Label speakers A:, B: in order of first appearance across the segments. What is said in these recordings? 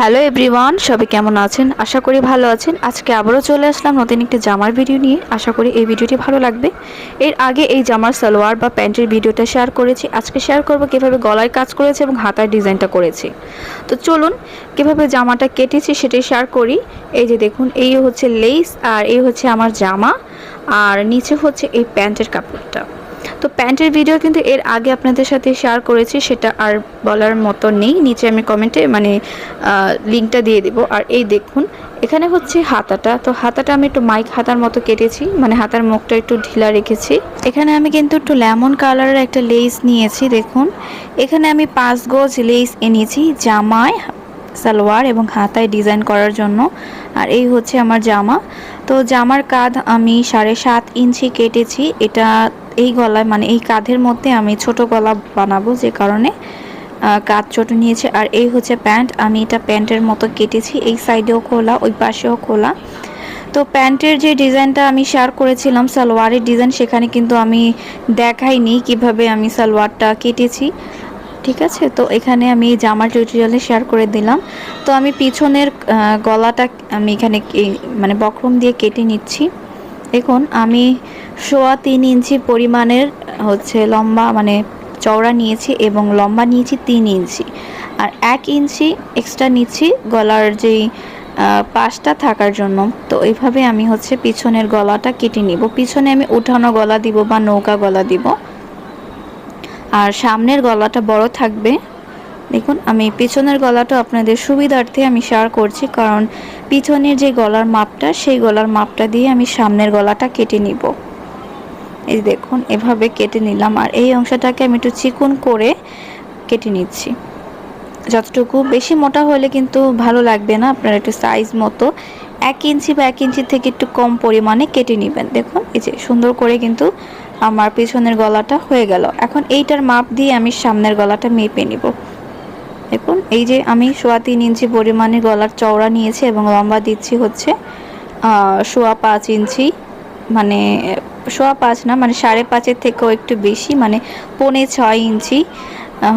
A: Hello everyone, সবাই কেমন আছেন? আশা করি ভালো আছেন। আজকে আবারও চলে আসলাম নতুন একটি জামার ভিডিও নিয়ে। আশা করি এই ভিডিওটি ভালো লাগবে। এর আগে এই জামার সালোয়ার বা প্যান্টের ভিডিওটা শেয়ার করেছি। আজকে শেয়ার করব কীভাবে গলায় কাজ করেছে এবং হাতার ডিজাইনটা করেছি। তো চলুন, কীভাবে জামাটা কেটেছি সেটাই শেয়ার করি। এই যে দেখুন, এই হচ্ছে লেস আর এই হচ্ছে আমার জামা। আর নিচে হচ্ছে এই প্যান্টের কাপড়টা। তো প্যান্টের ভিডিও কিন্তু এর আগে আপনাদের সাথে শেয়ার করেছি, সেটা আর বলার মতো নেই। নিচে আমি কমেন্টে মানে লিঙ্কটা দিয়ে দিব। আর এই দেখুন, এখানে হচ্ছে হাতাটা। তো হাতাটা আমি একটু মাইক হাতার মতো কেটেছি মানে হাতার মুখটা একটু ঢিলা রেখেছি। এখানে আমি কিন্তু একটু লেমন কালারের একটা লেস নিয়েছি, দেখুন। এখানে আমি পাঁচ গজ লেস এনেছি জামায়। সালোয়ার এবং হাতায় ডিজাইন করার জন্য। আর এই হচ্ছে আমার জামা। তো জামার কাঁধ আমি সাড়ে সাত ইঞ্চি কেটেছি। এটা এই গলায় মানে এই কাঁধের মধ্যে আমি ছোট গলা বানাবো যে কারণে কাঁধ ছোট নিয়েছে। আর এই হচ্ছে প্যান্ট। আমি এটা প্যান্টের মতো কেটেছি। এই সাইডেও খোলা, ওই পাশেও খোলা। তো প্যান্টের যে ডিজাইনটা আমি শেয়ার করেছিলাম, সালোয়ারের ডিজাইন, সেখানে কিন্তু আমি দেখাইনি কীভাবে আমি সালোয়ারটা কেটেছি। ঠিক আছে? তো এখানে আমি জামার টিউটোরিয়ালে শেয়ার করে দিলাম। তো আমি পিছনের গলাটা আমি এখানে মানে বক্রম দিয়ে কেটে নিচ্ছি। দেখুন, আমি সোয়া তিন ইঞ্চি পরিমাণের, হচ্ছে লম্বা মানে চওড়া নিয়েছি এবং লম্বা নিয়েছি তিন ইঞ্চি। আর এক ইঞ্চি এক্সট্রা নিচ্ছি গলার যেই পাশটা থাকার জন্য। তো এইভাবে আমি হচ্ছে পিছনের গলাটা কেটে নিব। পিছনে আমি উঠানো গলা দিব বা নৌকা গলা দিব। আর সামনের গলাটা বড় থাকবে। দেখুন, আমি পিছনের গলাটা আপনাদের সুবিধার্থে আমি শেয়ার করছি, কারণ পিছনের যে গলার মাপটা, সেই গলার মাপটা দিয়ে আমি সামনের গলাটা কেটে নিব। এই দেখুন, এভাবে কেটে নিলাম, আর এই অংশটাকে আমি একটু চিকুন করে কেটে নিচ্ছি। যতটুকু বেশি মোটা হলে কিন্তু ভালো লাগবে না, আপনার একটু সাইজ মতো এক ইঞ্চি বা এক ইঞ্চি থেকে একটু কম পরিমাণে কেটে নেবেন। দেখুন, এই যে সুন্দর করে কিন্তু আমার পিছনের গলাটা হয়ে গেল। এখন এইটার মাপ দিয়ে আমি সামনের গলাটা মেপে নিব। দেখুন, এই যে আমি সোয়া তিন ইঞ্চি পরিমাণে গলার চওড়া নিয়েছি এবং লম্বা দিচ্ছি হচ্ছে সোয়া পাঁচ ইঞ্চি মানে সোয়া পাঁচ না মানে সাড়ে পাঁচের থেকেও একটু বেশি মানে পৌনে ছয় ইঞ্চি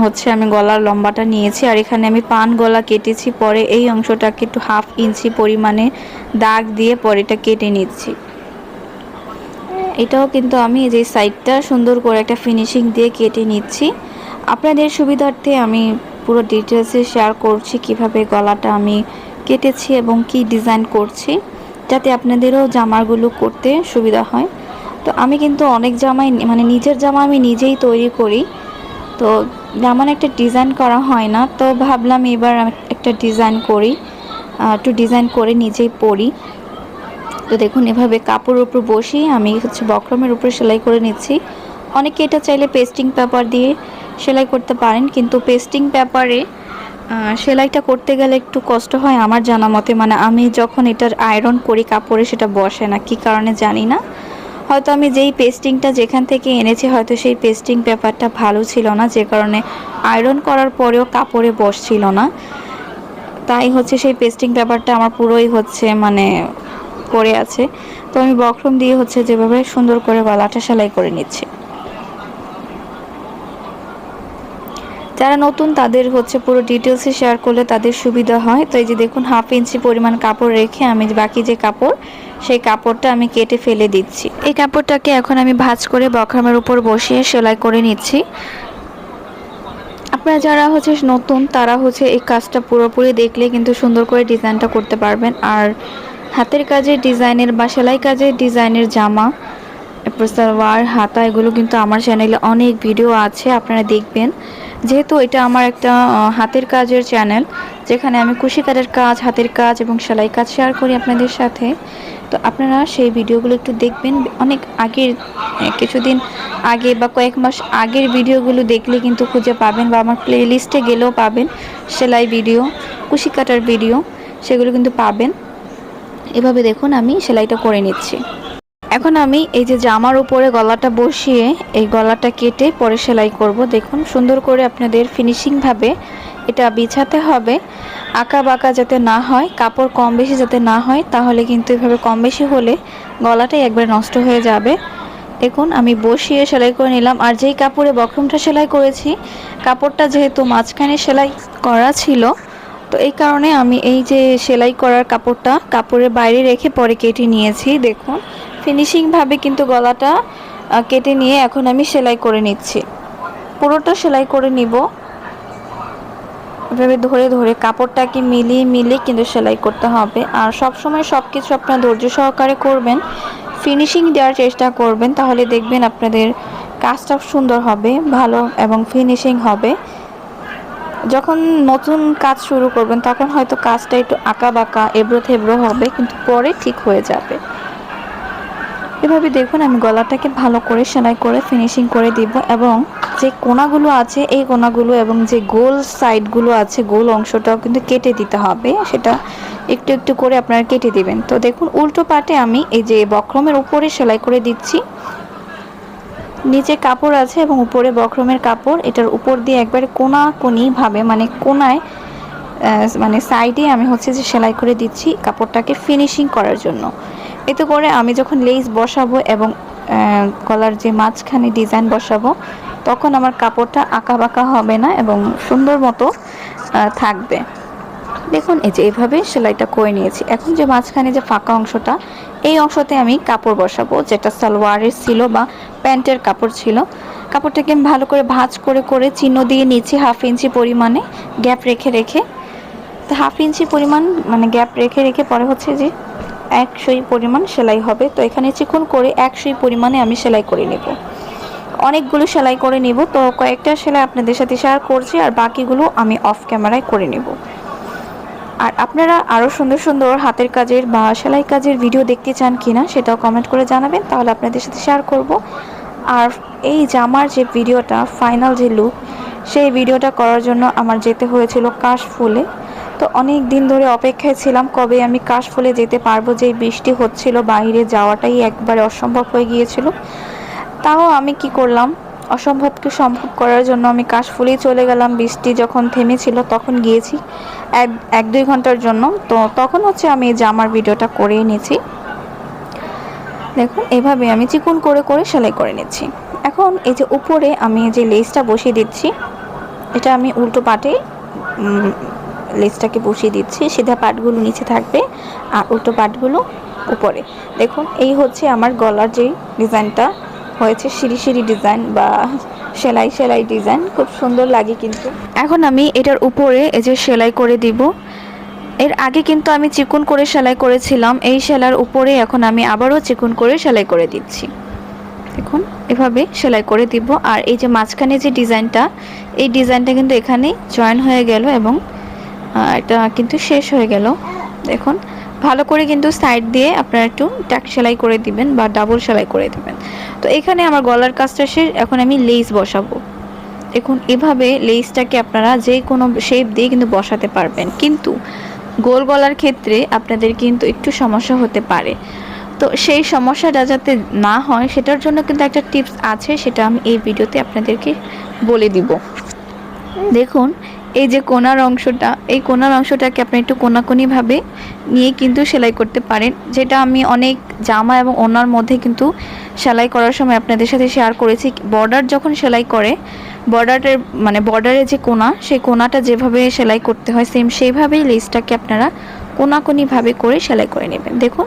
A: হচ্ছে আমি গলার লম্বাটা নিয়েছি। আর এখানে আমি পান গলা কেটেছি, পরে এই অংশটাকে একটু হাফ ইঞ্চি পরিমাণে দাগ দিয়ে পরে এটা কেটে নিচ্ছি। এটাও কিন্তু আমি যে সাইডটা সুন্দর করে একটা ফিনিশিং দিয়ে কেটে নিচ্ছি। আপনাদের সুবিধার্থে আমি পুরো ডিটেলসে শেয়ার করছি কীভাবে গলাটা আমি কেটেছি এবং কি ডিজাইন করছি, যাতে আপনাদেরও জামাগুলো করতে সুবিধা হয়। তো আমি কিন্তু অনেক জামাই মানে নিজের জামা আমি নিজেই তৈরি করি। তো যেমন একটা ডিজাইন করা হয় না, তো ভাবলাম এবার একটা ডিজাইন করি একটু ডিজাইন করে নিজেই পরি। তো দেখুন, এভাবে কাপড়ের উপর বসিয়ে আমি হচ্ছে বক্রমের উপরে সেলাই করে নিচ্ছি। অনেকে এটা চাইলে পেস্টিং পেপার দিয়ে সেলাই করতে পারেন, কিন্তু পেস্টিং পেপারে সেলাইটা করতে গেলে একটু কষ্ট হয় আমার জানা মতে। মানে আমি যখন এটার আয়রন করি, কাপড়ে সেটা বসে না, কি কারণে জানি না। হয়তো আমি যেই পেস্টিংটা যেখান থেকে এনেছি, হয়তো সেই পেস্টিং পেপারটা ভালো ছিল না, যে কারণে আয়রন করার পরেও কাপড়ে বসছিল না। তাই হচ্ছে সেই পেস্টিং পেপারটা আমার পুরোই হচ্ছে মানে পড়ে আছে। তো আমি বক্রম দিয়ে হচ্ছে যেভাবে সুন্দর করে গলাটা সেলাই করে নিচ্ছি। যারা নতুন তাদের হচ্ছে পুরো ডিটেলসে শেয়ার করলে তাদের সুবিধা হয়। তো এই যে দেখুন হাফ ইঞ্চি পরিমাণ কাপড় রেখে আমি বাকি যে কাপড়, সেই কাপড়টা আমি কেটে ফেলে দিচ্ছি। এই কাপড়টাকে এখন আমি ভাজ করে বক্রমের উপর বসিয়ে সেলাই করে নিচ্ছি। আপনারা যারা হচ্ছে নতুন, তারা হচ্ছে এই কাজটা পুরোপুরি দেখলে কিন্তু সুন্দর করে ডিজাইনটা করতে পারবেন। আর হাতের কাজের ডিজাইনের বা সেলাই কাজের ডিজাইনের জামা, এরপর সালোয়ার, হাতা, এগুলো কিন্তু আমার চ্যানেলে অনেক ভিডিও আছে, আপনারা দেখবেন। যেহেতু এটা আমার একটা হাতের কাজের চ্যানেল যেখানে আমি কুশি কাজের কাজ, হাতের কাজ এবং সেলাই কাজ শেয়ার করি আপনাদের সাথে। তো আপনারা সেই ভিডিওগুলো একটু দেখবেন। অনেক আগের কিছুদিন আগে বা কয়েক মাস আগের ভিডিওগুলো দেখলে কিন্তু খুঁজে পাবেন বা আমার প্লে লিস্টে গেলেও পাবেন সেলাই ভিডিও কুশি কাটার ভিডিও সেগুলো কিন্তু পাবেন। এভাবে দেখুন আমি সেলাইটা করে নিচ্ছি। এখন আমি এই যে জামার উপরে গলাটা বসিয়ে এই গলাটা কেটে পরে সেলাই করব। দেখুন, সুন্দর করে আপনাদের ফিনিশিংভাবে এটা বিছাতে হবে। আঁকা বাঁকা যাতে না হয়, কাপড় কম বেশি যাতে না হয়, তাহলে কিন্তু এভাবে কম বেশি হলে গলাটাই একবার নষ্ট হয়ে যাবে। দেখুন, আমি বসিয়ে সেলাই করে নিলাম। আর যেই কাপড়ে বক্রমটা সেলাই করেছি, কাপড়টা যেহেতু মাঝখানে সেলাই করা ছিল তো এই কারণে আমি এই যে সেলাই করার কাপড়টা কাপড়ের বাইরে রেখে পরে কেটে নিয়েছি, দেখুন। ফিনিশিংভাবে কিন্তু গলাটা কেটে নিয়ে এখন আমি সেলাই করে নিচ্ছি। পুরোটা সেলাই করে নিব। এভাবে ধরে ধরে কাপড়টাকে মিলিয়ে মিলিয়ে কিন্তু সেলাই করতে হবে। আর সব সময় সব কিছু আপনার ধৈর্য সহকারে করবেন। ফিনিশিং দেওয়ার চেষ্টা করবেন, তাহলে দেখবেন আপনাদের কাজটা সুন্দর হবে, ভালো এবং ফিনিশিং হবে। যখন নতুন কাজ শুরু করবেন, তখন হয়তো কাজটা একটু আঁকা বাঁকা, এবড়ো থেবড়ো হবে, কিন্তু পরে ঠিক হয়ে যাবে। এভাবে দেখুন, আমি গলাটাকে ভালো করে সেলাই করে ফিনিশিং করে দিব এবং যে কোনাগুলো আছে, এই কোনাগুলো এবং যে গোল সাইডগুলো আছে, গোল অংশটাও কিন্তু কেটে দিতে হবে। সেটা একটু একটু করে আপনারা কেটে দিবেন। তো দেখুন, উল্টো পাটে আমি এই যে বক্রমের উপরে সেলাই করে দিচ্ছি। নিচে কাপড় আছে এবং উপরে বক্রমের কাপড়। এটার উপর দিয়ে একবারে কোনা কোনি ভাবে মানে কোনায় মানে সাইডে আমি হচ্ছে যে সেলাই করে দিচ্ছি কাপড়টাকে ফিনিশিং করার জন্য। এতে করে আমি যখন লেস বসাবো এবং গলার যে মাঝখানে ডিজাইন বসাবো, তখন আমার কাপড়টা আঁকা বাঁকা হবে না এবং সুন্দর মতো থাকবে। দেখুন, এই যে এইভাবে সেলাইটা করে নিয়েছি। এখন যে মাঝখানে যে ফাঁকা অংশটা, এই অংশতে আমি কাপড় বসাবো, যেটা সালোয়ারের ছিল বা প্যান্টের কাপড় ছিল। কাপড়টাকে আমি ভালো করে ভাঁজ করে করে চিহ্ন দিয়ে নিচ্ছি হাফ ইঞ্চি পরিমাণে গ্যাপ রেখে রেখে। তো হাফ ইঞ্চি পরিমাণ মানে গ্যাপ রেখে রেখে পরে হচ্ছে যে এক সুই পরিমাণ সেলাই হবে। তো এখানে চিকন করে এক সুই পরিমাণে আমি সেলাই করে নেব। অনেকগুলো সেলাই করে নিব। তো কয়েকটা সেলাই আপনাদের সাথে শেয়ার করছি আর বাকিগুলো আমি অফ ক্যামেরায় করে নেব। আর আপনারা আরও সুন্দর সুন্দর হাতের কাজের বা সেলাই কাজের ভিডিও দেখতে চান কিনা সেটাও কমেন্ট করে জানাবেন, তাহলে আপনাদের সাথে শেয়ার করব। আর এই জামার যে ভিডিওটা ফাইনাল যে লুক সেই ভিডিওটা করার জন্য আমার যেতে হয়েছিল কাশফুলে। তো অনেক দিন ধরে অপেক্ষায় ছিলাম কবে আমি কাশফুলে যেতে পারব, যে বৃষ্টি হচ্ছিল, বাইরে যাওয়াটাই একবারে অসম্ভব হয়ে গিয়েছিল। তাও আমি কি করলাম অসম্ভবকে সম্ভব করার জন্য আমি কাশফুলেই চলে গেলাম। বৃষ্টি যখন থেমেছিল তখন গিয়েছি এক এক দুই ঘণ্টার জন্য। তো তখন হচ্ছে আমি জামার ভিডিওটা করে নিয়েছি। দেখুন, এভাবে আমি চিকন করে করে সেলাই করে নিচ্ছি। এখন এই যে উপরে আমি যে লেসটা বসিয়ে দিচ্ছি, এটা আমি উল্টো পাটে লেসটাকে বসিয়ে দিচ্ছি। সিধা পাটগুলো নিচে থাকবে আর উল্টো পাটগুলো উপরে। দেখুন, এই হচ্ছে আমার গলার যে ডিজাইনটা হয়েছে সিঁড়ি সিঁড়ি ডিজাইন বা সেলাই সেলাই ডিজাইন খুব সুন্দর লাগে কিন্তু। এখন আমি এটার উপরে এই যে সেলাই করে দিব। এর আগে কিন্তু আমি চিকন করে সেলাই করেছিলাম। এই সেলার উপরে এখন আমি আবারও চিকন করে সেলাই করে দিচ্ছি। দেখুন, এভাবে সেলাই করে দিব। আর এই যে মাঝখানে যে ডিজাইনটা, এই ডিজাইনটা কিন্তু এখানে জয়েন হয়ে গেল এবং এটা কিন্তু শেষ হয়ে গেল। দেখুন ভালো করে কিন্তু সাইড দিয়ে আপনারা একটু ট্যাক সেলাই করে দিবেন বা ডাবল সেলাই করে দিবেন। তো এখানে আমার গলার কাজটা শেষ, এখন আমি লেস বসাবো। দেখুন, এভাবে লেসটাকে আপনারা যে কোনো শেপ দিয়ে কিন্তু বসাতে পারবেন। কিন্তু গোল গলার ক্ষেত্রে আপনাদের কিন্তু একটু সমস্যা হতে পারে। তো সেই সমস্যাটা যাতে না হয়, সেটার জন্য কিন্তু একটা টিপস আছে, সেটা আমি এই ভিডিওতে আপনাদেরকে বলে দিব। দেখুন এই যে কোনার অংশটা, এই কোনার অংশটাকে আপনি একটু কোনাকুনিভাবে নিয়ে কিন্তু সেলাই করতে পারেন। যেটা আমি অনেক জামা এবং ওনার মধ্যে কিন্তু সেলাই করার সময় আপনাদের সাথে শেয়ার করেছি। বর্ডার যখন সেলাই করে বর্ডারের মানে বর্ডারে যে কোনা, সেই কোনাটা যেভাবে সেলাই করতে হয় সেম সেইভাবেই লেসটাকে আপনারা কোনাকুনিভাবে করে সেলাই করে নেবেন। দেখুন,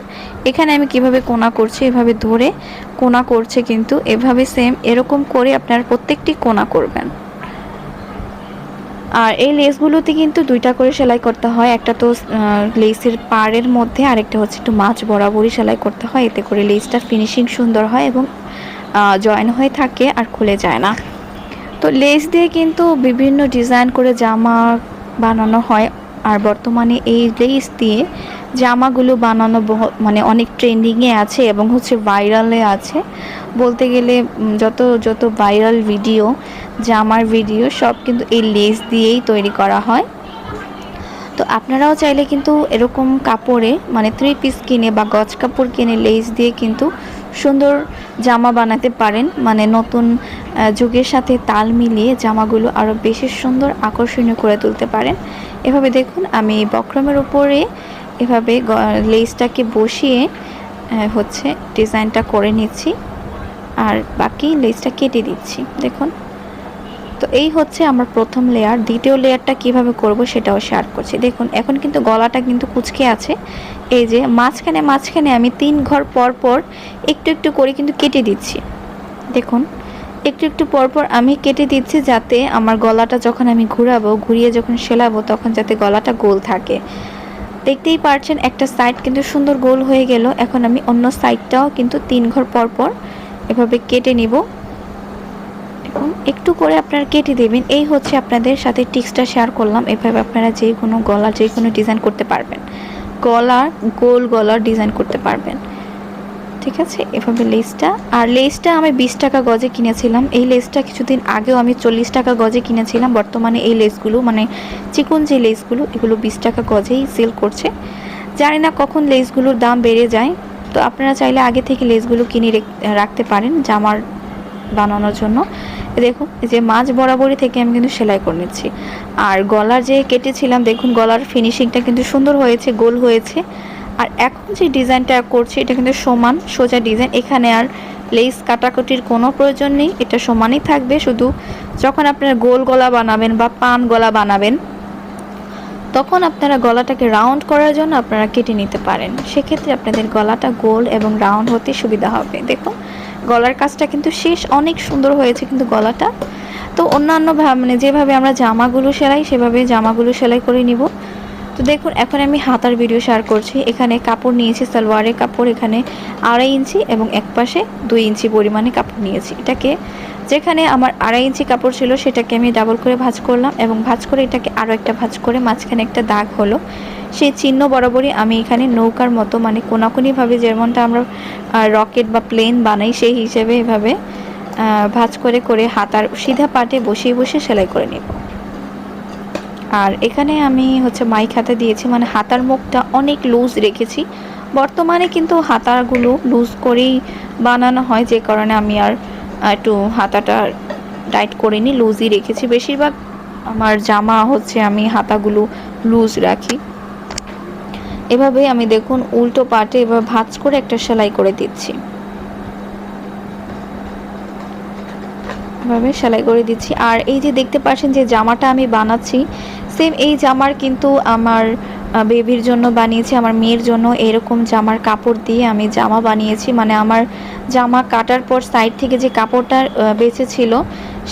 A: এখানে আমি কীভাবে কোনা করছি, এভাবে ধরে কোনা করছে কিন্তু এভাবে সেম এরকম করে আপনারা প্রত্যেকটি কোনা করবেন। আর এই লেসগুলোতে কিন্তু দুইটা করে সেলাই করতে হয়। একটা তো লেসের পাড়ের মধ্যে, আরেকটা হচ্ছে একটু মাছ বরাবরই সেলাই করতে হয়। এতে করে লেসটা ফিনিশিং সুন্দর হয় এবং জয়েন হয়ে থাকে আর খুলে যায় না। তো লেস দিয়ে কিন্তু বিভিন্ন ডিজাইন করে জামা বানানো হয়। আর বর্তমানে এই লেস দিয়ে জামাগুলো বানানো মানে অনেক ট্রেন্ডিংয়ে আছে এবং হচ্ছে ভাইরালে আছে। বলতে গেলে যত যত ভাইরাল ভিডিও, জামার ভিডিও, সব কিন্তু এই লেস দিয়েই তৈরি করা হয়। তো আপনারাও চাইলে কিন্তু এরকম কাপড়ে মানে থ্রি পিস কিনে বা গজ কাপড় কিনে লেস দিয়ে কিন্তু সুন্দর জামা বানাতে পারেন। মানে নতুন যুগের সাথে তাল মিলিয়ে জামাগুলো আরও বেশি সুন্দর, আকর্ষণীয় করে তুলতে পারেন। এভাবে দেখুন, আমি বক্রমের উপরে এভাবে লেসটাকে বসিয়ে হচ্ছে ডিজাইনটা করে নিচ্ছি। আর বাকি লেসটা কেটে দিচ্ছি, দেখুন। তো এই হচ্ছে আমার প্রথম লেয়ার দ্বিতীয় লেয়ারটা কীভাবে করব সেটাও শেয়ার করছি। দেখুন, এখন কিন্তু গলাটা কিন্তু কুচকে আছে। এই যে মাঝখানে মাঝখানে আমি তিন ঘর পর পর একটু একটু করে কিন্তু কেটে দিচ্ছি। দেখুন, একটু একটু পর পর আমি কেটে দিচ্ছি যাতে আমার গলাটা যখন আমি ঘুরাবো, ঘুরিয়ে যখন সেলাবো, তখন যাতে গলাটা গোল থাকে। দেখতেই পারছেন, একটা সাইড কিন্তু সুন্দর গোল হয়ে গেল। এখন আমি অন্য সাইডটাও কিন্তু তিন ঘর পর পর এভাবে কেটে নিব। এখন একটু করে আপনারা কেটে দেবেন। এই হচ্ছে আপনাদের সাথে টিক্সটা শেয়ার করলাম। এভাবে আপনারা যে কোনো গলা যে কোনো ডিজাইন করতে পারবেন। গলা গোল গলার ডিজাইন করতে পারবেন। ঠিক আছে? এভাবে লেসটা আর লেসটা আমি বিশ টাকা গজে কিনেছিলাম। এই লেসটা কিছুদিন আগেও আমি চল্লিশ টাকা গজে কিনেছিলাম। বর্তমানে এই লেসগুলো মানে চিকন যে লেসগুলো এগুলো বিশ টাকা গজেই সেল করছে। জানি না কখন লেসগুলোর দাম বেড়ে যায়। তো আপনারা চাইলে আগে থেকে লেসগুলো কিনে রেখ- রাখতে পারেন জামার বানানোর জন্য। দেখুন যে মাঝ বরাবরই থেকে আমি কিন্তু সেলাই করে নিচ্ছি। আর গলার যে কেটেছিলাম, দেখুন গলার ফিনিশিংটা কিন্তু সুন্দর হয়েছে, গোল হয়েছে। আর এখন যে ডিজাইনটা করছি, এটা কিন্তু সমান, সোজা ডিজাইন। এখানে আর লেস কাটাকুটির কোনো প্রয়োজন নেই, এটা সমানই থাকবে। শুধু যখন আপনারা গোল গলা বানাবেন বা পান গলা বানাবেন, তখন আপনারা গলাটাকে রাউন্ড করার জন্য আপনারা কেটে নিতে পারেন। সেক্ষেত্রে আপনাদের গলাটা গোল এবং রাউন্ড হতে সুবিধা হবে। দেখুন, গলার কাজটা কিন্তু শেষ, অনেক সুন্দর হয়েছে কিন্তু গলাটা। তো অন্যান্য মানে যেভাবে আমরা জামাগুলো সেলাই, সেভাবে জামাগুলো সেলাই করে নিব। তো দেখুন, এখন আমি হাতার ভিডিও শেয়ার করছি। এখানে কাপড় নিয়েছি, সালোয়ারের কাপড়, এখানে আড়াই ইঞ্চি এবং এক পাশে দুই ইঞ্চি পরিমাণে কাপড় নিয়েছি। এটাকে যেখানে আমার আড়াই ইঞ্চি কাপড় ছিল, সেটাকে আমি ডাবল করে ভাজ করলাম এবং ভাঁজ করে এটাকে আরও একটা ভাঁজ করে মাঝখানে একটা দাগ হলো। সেই চিহ্ন বরাবরই আমি এখানে নৌকার মতো মানে কোনাকুনিভাবে যেমনটা আমরা রকেট বা প্লেন বানাই, সেই হিসেবে এভাবে ভাজ করে করে হাতার সিধা পাটে বসিয়ে বসিয়ে সেলাই করে নেব। আর এখানে আমি হচ্ছে মাইক হাতে দিয়েছি মানে হাতার মুখটা অনেক লুজ রেখেছি। বর্তমানে কিন্তু হাতাগুলো লুজ করেই বানানো হয়, যে কারণে আমি আর একটু হাতাটা টাইট করিনি লুজই রেখেছি। বেশিরভাগ আমার জামা হচ্ছে আমি হাতাগুলো লুজ রাখি। এভাবে আমি দেখুন উল্টো পাটে এভাবে ভাঁজ করে একটা সেলাই করে দিচ্ছি। এভাবে সেলাই করে দিচ্ছি। আর এই যে দেখতে পাচ্ছেন যে জামাটা আমি বানাচ্ছি সেম এই জামার কিন্তু আমার বেবির জন্য বানিয়েছি আমার মেয়ের জন্য এরকম জামার কাপড় দিয়ে আমি জামা বানিয়েছি। মানে আমার জামা কাটার পর সাইড থেকে যে কাপড়টা আহ, বেঁচে ছিল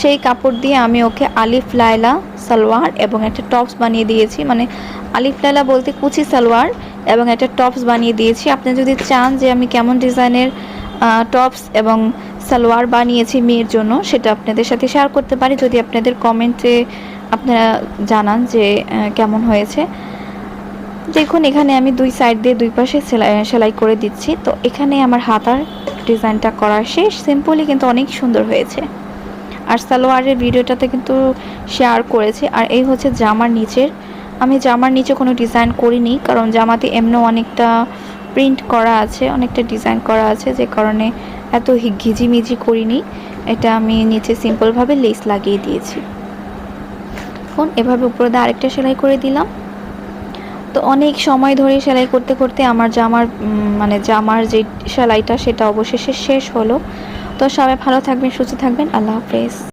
A: সেই কাপড় দিয়ে আমি ওকে আলিফ লায়লা সালোয়ার এবং একটা টপস বানিয়ে দিয়েছি। মানে আলিফ লায়লা বলতে কুচি সালোয়ার এবং একটা টপস বানিয়ে দিয়েছি। আপনি যদি চান যে আমি কেমন ডিজাইনের টপস এবং সালোয়ার বানিয়েছি মেয়ের জন্য, সেটা আপনাদের সাথে শেয়ার করতে পারি। যদি আপনাদের কমেন্টে আপনারা জানান যে কেমন হয়েছে। দেখুন, এখানে আমি দুই সাইড দিয়ে দুই পাশে সেলাই করে দিচ্ছি। তো এখানে আমার হাতার ডিজাইনটা করা শেষ। সিম্পলি কিন্তু অনেক সুন্দর হয়েছে। আর সালোয়ারের ভিডিওটাতে কিন্তু শেয়ার করেছি। আর এই হচ্ছে জামার নিচের। আমি জামার নিচে কোনো ডিজাইন করিনি, কারণ জামাতে এমনও অনেকটা প্রিন্ট করা আছে, অনেকটা ডিজাইন করা আছে, যে কারণে এত ঘিজিমিজি করিনি। এটা আমি নিচে সিম্পলভাবে লেস লাগিয়ে দিয়েছি। এখন এভাবে উপরে দিয়ে আরেকটা সেলাই করে দিলাম। তো অনেক সময় ধরে সেলাই করতে করতে আমার জামার মানে জামার যে সেলাইটা সেটা অবশেষে শেষ হলো। তো সবাই ভালো থাকবেন, সুস্থ থাকবেন। আল্লাহ হাফেজ।